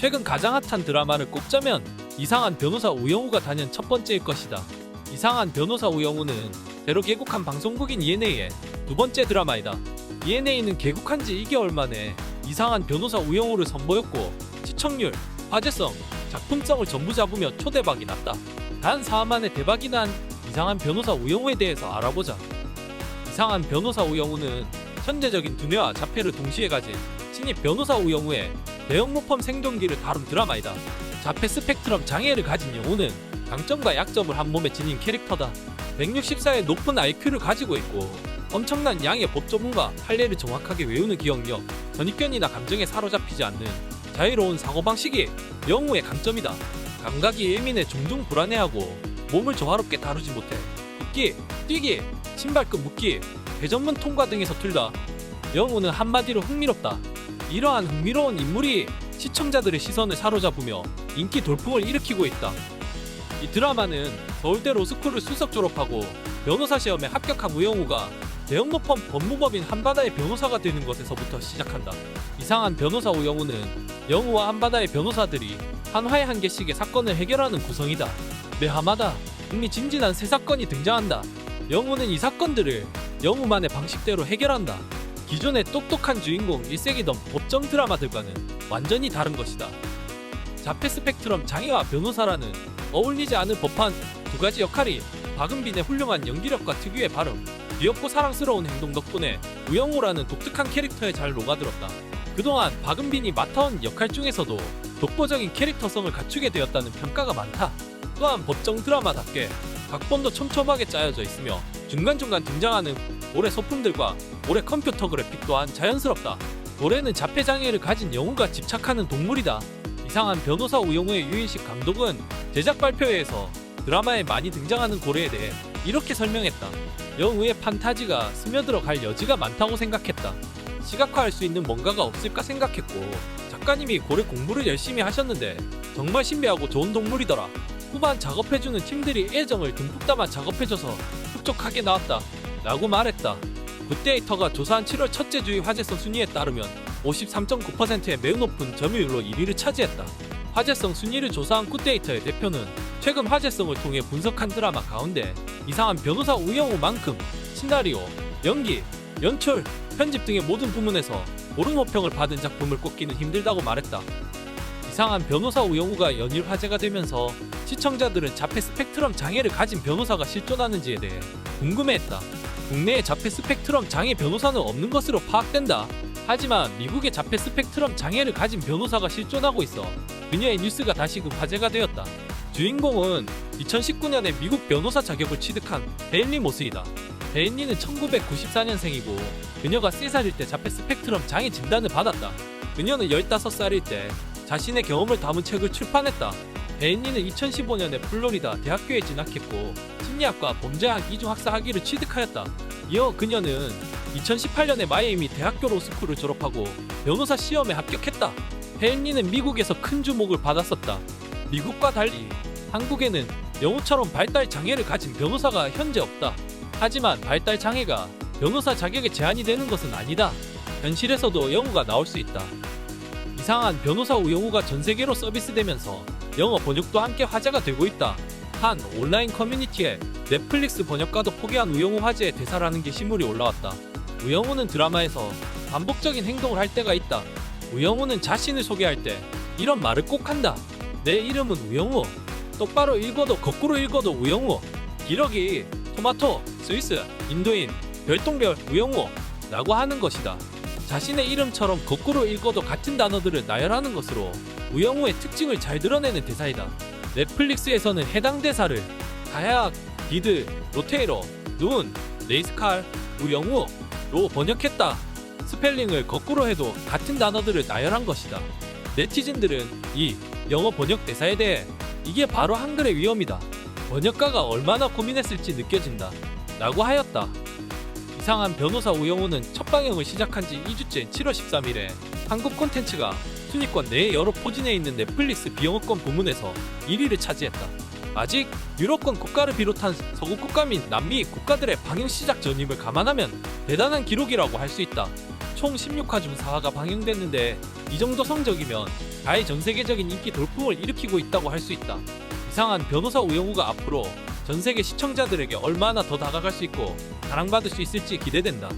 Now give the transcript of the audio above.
최근 가장 핫한 드라마를 꼽자면 이상한 변호사 우영우가 단연 첫 번째일 것이다. 이상한 변호사 우영우는 새로 개국한 방송국인 ENA의 두 번째 드라마이다. ENA는 개국한 지 2개월 만에 이상한 변호사 우영우를 선보였고 시청률, 화제성, 작품성을 전부 잡으며 초대박이 났다. 단 4화 만에 대박이 난 이상한 변호사 우영우에 대해서 알아보자. 이상한 변호사 우영우는 천재적인 두뇌와 자폐를 동시에 가진 신입 변호사 우영우의 대형 모범 생존기를 다룬 드라마이다. 자폐 스펙트럼 장애를 가진 영우는 강점과 약점을 한 몸에 지닌 캐릭터다. 164의 높은 IQ를 가지고 있고 엄청난 양의 법 전문과 판례를 정확하게 외우는 기억력, 선입견이나 감정에 사로잡히지 않는 자유로운 사고방식이 영우의 강점이다. 감각이 예민해 종종 불안해하고 몸을 조화롭게 다루지 못해 걷기, 뛰기, 신발끈 묶기, 대전문 통과 등에 서툴다. 영우는 한마디로 흥미롭다. 이러한 흥미로운 인물이 시청자들의 시선을 사로잡으며 인기 돌풍을 일으키고 있다. 이 드라마는 서울대 로스쿨을 수석 졸업하고 변호사 시험에 합격한 우영우가 대형 모펌 법무법인 한바다의 변호사가 되는 것에서부터 시작한다. 이상한 변호사 우영우는 영우와 한바다의 변호사들이 한 화에 한 개씩의 사건을 해결하는 구성이다. 매 화마다 흥미진진한 새 사건이 등장한다. 영우는 이 사건들을 영우만의 방식대로 해결한다. 기존의 똑똑한 주인공 일색이던 법정 드라마들과는 완전히 다른 것이다. 자폐 스펙트럼 장애와 변호사라는 어울리지 않을 법한 두 가지 역할이 박은빈의 훌륭한 연기력과 특유의 발음, 귀엽고 사랑스러운 행동 덕분에 우영우라는 독특한 캐릭터에 잘 녹아들었다. 그동안 박은빈이 맡아온 역할 중에서도 독보적인 캐릭터성을 갖추게 되었다는 평가가 많다. 또한 법정 드라마답게 각본도 촘촘하게 짜여져 있으며 중간중간 등장하는 올해 소품들과 올해 컴퓨터 그래픽 또한 자연스럽다. 올해는 자폐 장애를 가진 영우가 집착하는 동물이다. 이상한 변호사 우영우의 유인식 감독은 제작 발표회에서 드라마에 많이 등장하는 고래에 대해 이렇게 설명했다. 영우의 판타지가 스며들어 갈 여지가 많다고 생각했다. 시각화할 수 있는 뭔가가 없을까 생각했고 작가님이 고래 공부를 열심히 하셨는데 정말 신비하고 좋은 동물이더라. 후반 작업해주는 팀들이 애정을 듬뿍 담아 작업해줘서 흡족하게 나왔다. 라고 말했다. 굿데이터가 조사한 7월 첫째 주의 화제성 순위에 따르면 53.9%의 매우 높은 점유율로 1위를 차지했다. 화제성 순위를 조사한 굿데이터의 대표는 최근 화제성을 통해 분석한 드라마 가운데 이상한 변호사 우영우만큼 시나리오, 연기, 연출, 편집 등의 모든 부문에서 옳은 호평을 받은 작품을 꼽기는 힘들다고 말했다. 이상한 변호사 우영우가 연일 화제가 되면서 시청자들은 자폐 스펙트럼 장애를 가진 변호사가 실존하는지에 대해 궁금해했다. 국내에 자폐 스펙트럼 장애 변호사는 없는 것으로 파악된다. 하지만 미국의 자폐 스펙트럼 장애를 가진 변호사가 실존하고 있어 그녀의 뉴스가 다시금 화제가 되었다. 주인공은 2019년에 미국 변호사 자격을 취득한 베일리 모스이다. 베일리는 1994년생이고 그녀가 3살일 때 자폐 스펙트럼 장애 진단을 받았다. 그녀는 15살일 때 자신의 경험을 담은 책을 출판했다. 베일리는 2015년에 플로리다 대학교에 진학했고 심리학과 범죄학 이중 학사 학위를 취득하였다. 이어 그녀는 2018년에 마이애미 대학교 로스쿨을 졸업하고 변호사 시험에 합격했다. 혜인리는 미국에서 큰 주목을 받았었다. 미국과 달리 한국에는 영우처럼 발달 장애를 가진 변호사가 현재 없다. 하지만 발달 장애가 변호사 자격에 제한이 되는 것은 아니다. 현실에서도 영우가 나올 수 있다. 이상한 변호사 우영우가 전 세계로 서비스되면서 영어 번역도 함께 화제가 되고 있다. 한 온라인 커뮤니티에 넷플릭스 번역가도 포기한 우영우 화제의 대사라는 게시물이 올라왔다. 우영우는 드라마에서 반복적인 행동을 할 때가 있다. 우영우는 자신을 소개할 때 이런 말을 꼭 한다. 내 이름은 우영우. 똑바로 읽어도 거꾸로 읽어도 우영우. 기러기, 토마토, 스위스, 인도인, 별똥별 우영우. 라고 하는 것이다. 자신의 이름처럼 거꾸로 읽어도 같은 단어들을 나열하는 것으로 우영우의 특징을 잘 드러내는 대사이다. 넷플릭스에서는 해당 대사를 가약, 디드, 로테이로, 눈, 레이스칼, 우영우로 번역했다. 스펠링을 거꾸로 해도 같은 단어들을 나열한 것이다. 네티즌들은 이 영어 번역 대사에 대해 이게 바로 한글의 위험이다. 번역가가 얼마나 고민했을지 느껴진다. 라고 하였다. 이상한 변호사 우영우는 첫 방영을 시작한 지 2주째 7월 13일에 한국 콘텐츠가 순위권 내 여러 포진에 있는 넷플릭스 비영어권 부문에서 1위를 차지했다. 아직 유럽권 국가를 비롯한 서구 국가 및 남미 국가들의 방영 시작 전임을 감안하면 대단한 기록이라고 할 수 있다. 총 16화 중 4화가 방영됐는데 이 정도 성적이면 가히 전 세계적인 인기 돌풍을 일으키고 있다고 할 수 있다. 이상한 변호사 우영우가 앞으로 전 세계 시청자들에게 얼마나 더 다가갈 수 있고 사랑받을 수 있을지 기대된다.